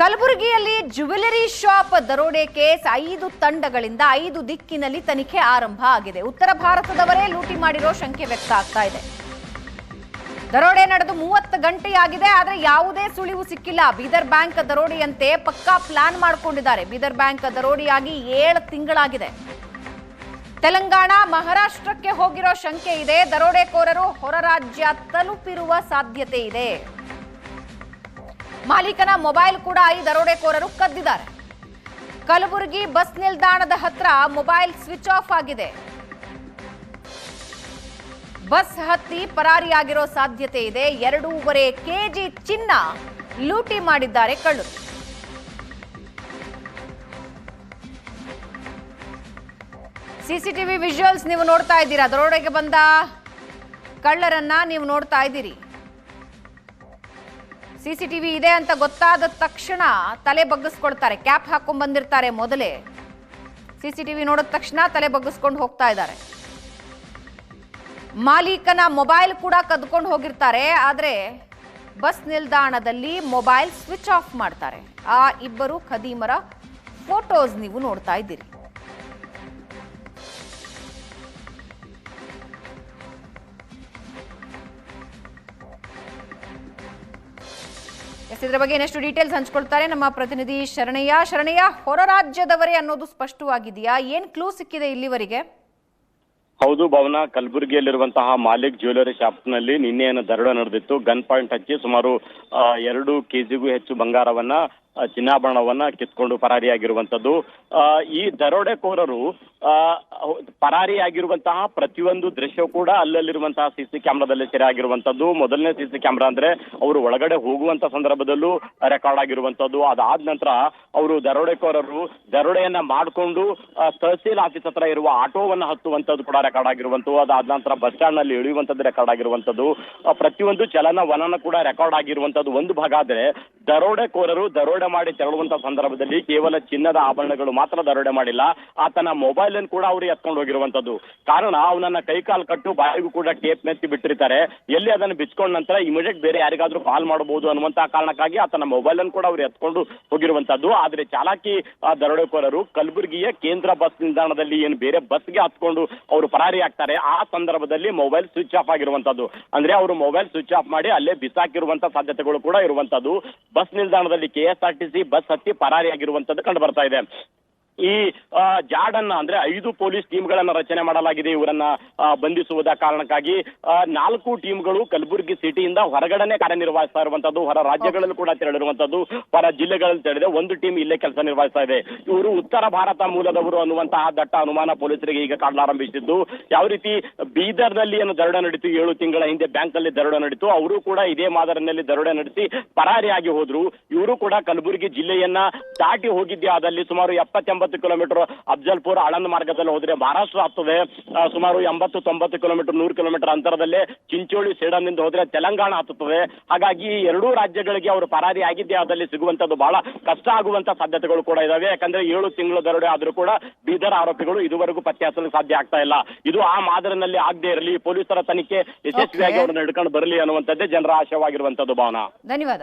ಕಲಬುರಗಿಯಲ್ಲಿ jewellery shop ದರೋಡೆ case ಐದು ತಂಡಗಳಿಂದ ಐದು ದಿಕ್ಕಿನಲ್ಲಿ ತನಿಖೆ ಆರಂಭ ಆಗಿದೆ. ಉತ್ತರ ಭಾರತದವರೇ ಲೂಟಿ ಮಾಡಿರೋ ಶಂಕೆ ವ್ಯಕ್ತ ಆಗ್ತಾ ಇದೆ. ದರೋಡೆ ನಡೆದು ಮೂವತ್ತು ಗಂಟೆಯಾಗಿದೆ, ಆದರೆ ಯಾವುದೇ ಸುಳಿವು ಸಿಕ್ಕಿಲ್ಲ. ಬೀದರ್ ಬ್ಯಾಂಕ್ ದರೋಡೆಯಂತೆ ಪಕ್ಕಾ ಪ್ಲಾನ್ ಮಾಡಿಕೊಂಡಿದ್ದಾರೆ. ಬೀದರ್ ಬ್ಯಾಂಕ್ ದರೋಡೆಯಾಗಿ ಏಳು ತಿಂಗಳಾಗಿದೆ. ತೆಲಂಗಾಣ, ಮಹಾರಾಷ್ಟ್ರಕ್ಕೆ ಹೋಗಿರೋ ಶಂಕೆ ಇದೆ. ದರೋಡೆಕೋರರು ಹೊರ ರಾಜ್ಯ ತಲುಪಿರುವ ಸಾಧ್ಯತೆ ಇದೆ. ಮಾಲೀಕನ ಮೊಬೈಲ್ ಕೂಡ ಈ ದರೋಡೆಕೋರರು ಕದ್ದಿದ್ದಾರೆ. ಕಲಬುರಗಿ ಬಸ್ ನಿಲ್ದಾಣದ ಹತ್ರ ಮೊಬೈಲ್ ಸ್ವಿಚ್ ಆಫ್ ಆಗಿದೆ. ಬಸ್ ಹತ್ತಿ ಪರಾರಿಯಾಗಿರೋ ಸಾಧ್ಯತೆ ಇದೆ. ಎರಡೂವರೆ ಕೆಜಿ ಚಿನ್ನ ಲೂಟಿ ಮಾಡಿದ್ದಾರೆ ಕಳ್ಳರು. ಸಿಸಿಟಿವಿ ವಿಜುವಲ್ಸ್ ನೀವು ನೋಡ್ತಾ ಇದ್ದೀರಾ? ದರೋಡೆಗೆ ಬಂದ ಕಳ್ಳರನ್ನ ನೀವು ನೋಡ್ತಾ ಇದ್ದೀರಿ. ಸಿಸಿಟಿವಿ ಇದೆ ಅಂತ ಗೊತ್ತಾದ ತಕ್ಷಣ ತಲೆ ಬಗ್ಗಿಸ್ಕೊಳ್ತಾರೆ. ಕ್ಯಾಪ್ ಹಾಕೊಂಡ್ ಬಂದಿರ್ತಾರೆ ಮೊದಲೇ. ಸಿಸಿಟಿವಿ ನೋಡಿದ ತಕ್ಷಣ ತಲೆ ಬಗ್ಗಿಸ್ಕೊಂಡು ಹೋಗ್ತಾ ಇದ್ದಾರೆ. ಮಾಲೀಕನ ಮೊಬೈಲ್ ಕೂಡ ಕದ್ಕೊಂಡು ಹೋಗಿರ್ತಾರೆ, ಆದರೆ ಬಸ್ ನಿಲ್ದಾಣದಲ್ಲಿ ಮೊಬೈಲ್ ಸ್ವಿಚ್ ಆಫ್ ಮಾಡ್ತಾರೆ. ಆ ಇಬ್ಬರು ಖದೀಮರ ಫೋಟೋಸ್ ನೀವು ನೋಡ್ತಾ ಇದ್ದೀರಿ. ಎಸ್, ಇದ್ರ ಬಗ್ಗೆ ಇನ್ನಷ್ಟು ಡೀಟೇಲ್ಸ್ ಹಂಚ್ಕೊಳ್ತಾರೆ ನಮ್ಮ ಪ್ರತಿನಿಧಿ ಶರಣಯ್ಯ. ಶರಣಯ್ಯ, ಹೊರ ರಾಜ್ಯದವರೇ ಅನ್ನೋದು ಸ್ಪಷ್ಟವಾಗಿದೆಯಾ? ಏನ್ ಕ್ಲೂ ಸಿಕ್ಕಿದೆ ಇಲ್ಲಿವರೆಗೆ? ಹೌದು ಭವನ, ಕಲಬುರಗಿಯಲ್ಲಿರುವಂತಹ ಮಾಲಿಕ್ ಜ್ಯುವೆಲರಿ ಶಾಪ್ನಲ್ಲಿ ನಿನ್ನೆಯನ್ನು ದರೋಡೆ ನಡೆದಿತ್ತು. ಗನ್ ಪಾಯಿಂಟ್ ಹಚ್ಚಿ ಸುಮಾರು ಎರಡು ಕೆಜಿಗೂ ಹೆಚ್ಚು ಬಂಗಾರವನ್ನ ಚಿನ್ನಾಭರಣವನ್ನ ಕಿತ್ಕೊಂಡು ಪರಾರಿಯಾಗಿರುವಂತದ್ದು ಈ ದರೋಡೆಕೋರರು ಪರಾರಿಯಾಗಿರುವಂತಹ ಪ್ರತಿಯೊಂದು ದೃಶ್ಯ ಕೂಡ ಅಲ್ಲಲ್ಲಿರುವಂತಹ ಸಿ ಸಿ ಕ್ಯಾಮ್ರಾದಲ್ಲಿ ಸೆರೆ ಆಗಿರುವಂತದ್ದು ಮೊದಲನೇ ಸಿಸಿ ಕ್ಯಾಮ್ರಾ ಅಂದ್ರೆ ಅವರು ಒಳಗಡೆ ಹೋಗುವಂತ ಸಂದರ್ಭದಲ್ಲೂ ರೆಕಾರ್ಡ್ ಆಗಿರುವಂತದ್ದು ಅದಾದ ನಂತರ ಅವರು ದರೋಡೆಕೋರರು ದರೋಡೆಯನ್ನ ಮಾಡಿಕೊಂಡು ತಹಸೀಲ್ ಆಫೀಸ್ ಹತ್ರ ಇರುವ ಆಟೋವನ್ನ ಹತ್ತುವಂತದ್ದು ಕೂಡ ರೆಕಾರ್ಡ್ ಆಗಿರುವಂತದ್ದು ಅದಾದ ನಂತರ ಬಸ್ ಸ್ಟ್ಯಾಂಡ್ನಲ್ಲಿ ಇಳಿಯುವಂತದ್ದು ರೆಕಾರ್ಡ್ ಆಗಿರುವಂತದ್ದು ಪ್ರತಿಯೊಂದು ಪ್ರತಿಯೊಂದು ಚಲನವಲನ ಕೂಡ ರೆಕಾರ್ಡ್ ಆಗಿರುವಂತದ್ದು ಒಂದು ಭಾಗ ಆದ್ರೆ ದರೋಡೆಕೋರರು ದರೋಡೆ ಮಾಡಿ ತೆರಳುವಂತ ಸಂದರ್ಭದಲ್ಲಿ ಕೇವಲ ಚಿನ್ನದ ಆಭರಣಗಳು ಮಾತ್ರ ದರೋಡೆ ಮಾಡಿಲ್ಲ, ಆತನ ಮೊಬೈಲ್ ಅನ್ನು ಕೂಡ ಅವರು ಎತ್ಕೊಂಡು ಹೋಗಿರುವಂತದ್ದು. ಕಾರಣ, ಅವನನ್ನ ಕೈಕಾಲು ಕಟ್ಟು ಬಾಯಿಗೂ ಕೂಡ ಟೇಪ್ ಮೆತ್ತಿ ಬಿಟ್ಟಿರ್ತಾರೆ. ಎಲ್ಲಿ ಅದನ್ನು ಬಿಚ್ಕೊಂಡ ನಂತರ ಇಮಿಡಿಯೇಟ್ ಬೇರೆ ಯಾರಿಗಾದ್ರೂ ಕಾಲ್ ಮಾಡಬಹುದು ಅನ್ನುವಂತಹ ಕಾರಣಕ್ಕಾಗಿ ಆತನ ಮೊಬೈಲ್ ಅನ್ನು ಕೂಡ ಅವರು ಎತ್ಕೊಂಡು ಹೋಗಿರುವಂತದ್ದು. ಆದ್ರೆ ಚಾಲಾಕಿ ದರೋಡೆಕೋರರು ಕಲಬುರಗಿಯ ಕೇಂದ್ರ ಬಸ್ ನಿಲ್ದಾಣದಲ್ಲಿ ಏನು ಬೇರೆ ಬಸ್ಗೆ ಹತ್ಕೊಂಡು ಅವರು ಪರಾರಿ ಆಗ್ತಾರೆ, ಆ ಸಂದರ್ಭದಲ್ಲಿ ಮೊಬೈಲ್ ಸ್ವಿಚ್ ಆಫ್ ಆಗಿರುವಂತದ್ದು. ಅಂದ್ರೆ ಅವರು ಮೊಬೈಲ್ ಸ್ವಿಚ್ ಆಫ್ ಮಾಡಿ ಅಲ್ಲೇ ಬಿಸಾಕಿರುವಂತ ಸಾಧ್ಯತೆಗಳು ಕೂಡ ಇರುವಂತದ್ದು. ಬಸ್ ನಿಲ್ದಾಣದಲ್ಲಿ ಕೆಎಸ್ಆರ್ಟಿಸಿ ಬಸ್ ಹತ್ತಿ ಪರಾರಿಯಾಗಿರುವಂತದ್ದು ಕಂಡು ಬರ್ತಾ ಇದೆ. ಈ ಜಾಡನ್ನ ಅಂದ್ರೆ ಐದು ಪೊಲೀಸ್ ಟೀಮ್ಗಳನ್ನ ರಚನೆ ಮಾಡಲಾಗಿದೆ ಇವರನ್ನ ಬಂಧಿಸುವುದ ಕಾರಣಕ್ಕಾಗಿ. ನಾಲ್ಕು ಟೀಮ್ಗಳು ಕಲಬುರಗಿ ಸಿಟಿಯಿಂದ ಹೊರಗಡೆನೆ ಕಾರ್ಯನಿರ್ವಹಿಸ್ತಾ ಇರುವಂತದ್ದು, ಹೊರ ರಾಜ್ಯಗಳಲ್ಲೂ ಕೂಡ ತೆರಳಿರುವಂತದ್ದು, ಹೊರ ಜಿಲ್ಲೆಗಳಲ್ಲಿ ತೆರಳಿದೆ. ಒಂದು ಟೀಮ್ ಇಲ್ಲೇ ಕೆಲಸ ನಿರ್ವಹಿಸ್ತಾ ಇದೆ. ಇವರು ಉತ್ತರ ಭಾರತ ಮೂಲದವರು ಅನ್ನುವಂತಹ ದಟ್ಟ ಅನುಮಾನ ಪೊಲೀಸರಿಗೆ ಈಗ ಕಾಡಲಾರಂಭಿಸಿದ್ದು ಯಾವ ರೀತಿ ಬೀದರ್ನಲ್ಲಿ ಏನು ದರೋಡೆ ನಡೀತು ಏಳು ತಿಂಗಳ ಹಿಂದೆ ಬ್ಯಾಂಕ್ ಅಲ್ಲಿ ದರೋಡೆ ನಡೀತು, ಅವರು ಕೂಡ ಇದೇ ಮಾದರಿನಲ್ಲಿ ದರೋಡೆ ನಡೆಸಿ ಪರಾರಿಯಾಗಿ ಹೋದ್ರು. ಇವರು ಕೂಡ ಕಲಬುರಗಿ ಜಿಲ್ಲೆಯನ್ನ ದಾಟಿ ಹೋಗಿದ್ದೆ ಅದಲ್ಲಿ ಸುಮಾರು ಎಪ್ಪತ್ತೆಂಬತ್ತು ಕಿಲೋಮೀಟರ್ ಅಫ್ಜಲ್ಪುರ ಆಳಂದ್ ಮಾರ್ಗದಲ್ಲಿ ಹೋದ್ರೆ ಮಹಾರಾಷ್ಟ್ರ ಆಗ್ತದೆ. ಸುಮಾರು ಎಂಬತ್ತು ತೊಂಬತ್ತು ಕಿಲೋಮೀಟರ್ ನೂರು ಕಿಲೋಮೀಟರ್ ಅಂತರದಲ್ಲಿ ಚಿಂಚೋಳಿ ಸೇಡನ್ನಿಂದ ಹೋದ್ರೆ ತೆಲಂಗಾಣ ಹತ್ತುತ್ತದೆ ಹಾಗಾಗಿ ಎರಡೂ ರಾಜ್ಯಗಳಿಗೆ ಅವರು ಪರಾರಿ ಆಗಿದ್ದೇ ಆದಲ್ಲಿ ಸಿಗುವಂತದ್ದು ಬಹಳ ಕಷ್ಟ ಆಗುವಂತ ಸಾಧ್ಯತೆಗಳು ಕೂಡ ಇದಾವೆ. ಯಾಕಂದ್ರೆ ಏಳು ತಿಂಗಳು ದರೋಡೆ ಆದ್ರೂ ಕೂಡ ಬೀದರ್ ಆರೋಪಿಗಳು ಇದುವರೆಗೂ ಪತ್ತೆ ಹಚ್ಚಲು ಸಾಧ್ಯ ಆಗ್ತಾ ಇಲ್ಲ. ಇದು ಆ ಮಾದರಿನಲ್ಲಿ ಆಗದೆ ಇರಲಿ ಪೊಲೀಸರ ತನಿಖೆ ಯಶಸ್ವಿಯಾಗಿ ಅವ್ರನ್ನ ಹಿಡ್ಕೊಂಡು ಬರಲಿ ಅನ್ನುವಂಥದ್ದೇ ಜನರ ಆಶಯವಾಗಿರುವಂತದ್ದು ಭಾವನಾ. ಧನ್ಯವಾದ.